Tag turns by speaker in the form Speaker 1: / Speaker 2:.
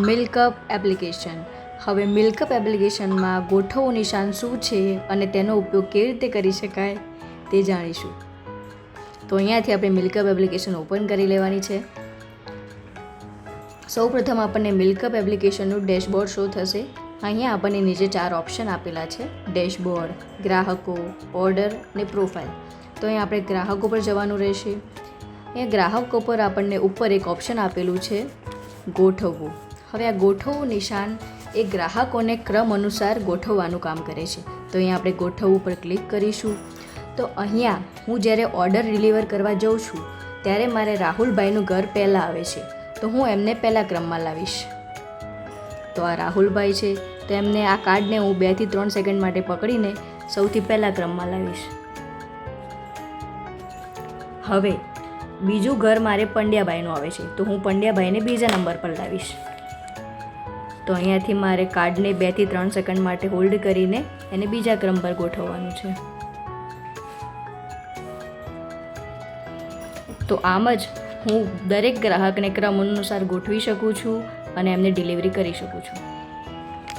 Speaker 1: MilkUp application. હવે મિલ્કઅપ એપ્લિકેશનમાં ગોઠવવું નિશાન શું છે અને તેનો ઉપયોગ કેવી રીતે કરી શકાય તે જાણીશું. તો અહીંયાથી આપણે મિલ્કઅપ એપ્લિકેશન ઓપન કરી લેવાની છે. સૌપ્રથમ આપણને મિલ્કઅપ એપ્લિકેશનનું ડેશબોર્ડ શો થશે. અહીંયા આપણને નીચે ચાર ઓપ્શન આપેલા છે. ડેશબોર્ડ, ગ્રાહકો, ઓર્ડર અને પ્રોફાઇલ. તો અહીં આપણે ગ્રાહકો પર જવાનું રહેશે. અહીંયા ગ્રાહકો પર આપણને ઉપર એક ઓપ્શન આપેલું છે ગોઠવવું. હવે આ ગોઠવવું નિશાન એ ગ્રાહકોને ક્રમ અનુસાર ગોઠવવાનું કામ કરે છે. તો અહીંયા આપણે ગોઠવવું પર ક્લિક કરીશું. તો અહીંયા હું જ્યારે ઓર્ડર ડિલિવર કરવા જાઉં છું, ત્યારે મારે રાહુલભાઈનું ઘર પહેલાં આવે છે. તો હું એમને પહેલાં ક્રમમાં લાવીશ. તો આ રાહુલભાઈ છે, તો એમને આ કાર્ડને હું બેથી ત્રણ સેકન્ડ માટે પકડીને સૌથી પહેલાં ક્રમમાં લાવીશ. હવે, બીજું ઘર મારે પંડ્યાભાઈનું આવે છે, તો હું પંડ્યાભાઈને બીજા નંબર પર લાવીશ. તો અહીંયાથી મારે કાર્ડને બેથી ત્રણ સેકન્ડ માટે હોલ્ડ કરીને એને બીજા ક્રમ પર ગોઠવવાનું છે. તો આમ જ હું દરેક ગ્રાહકને ક્રમ અનુસાર ગોઠવી શકું છું અને એમને ડિલિવરી કરી શકું છું.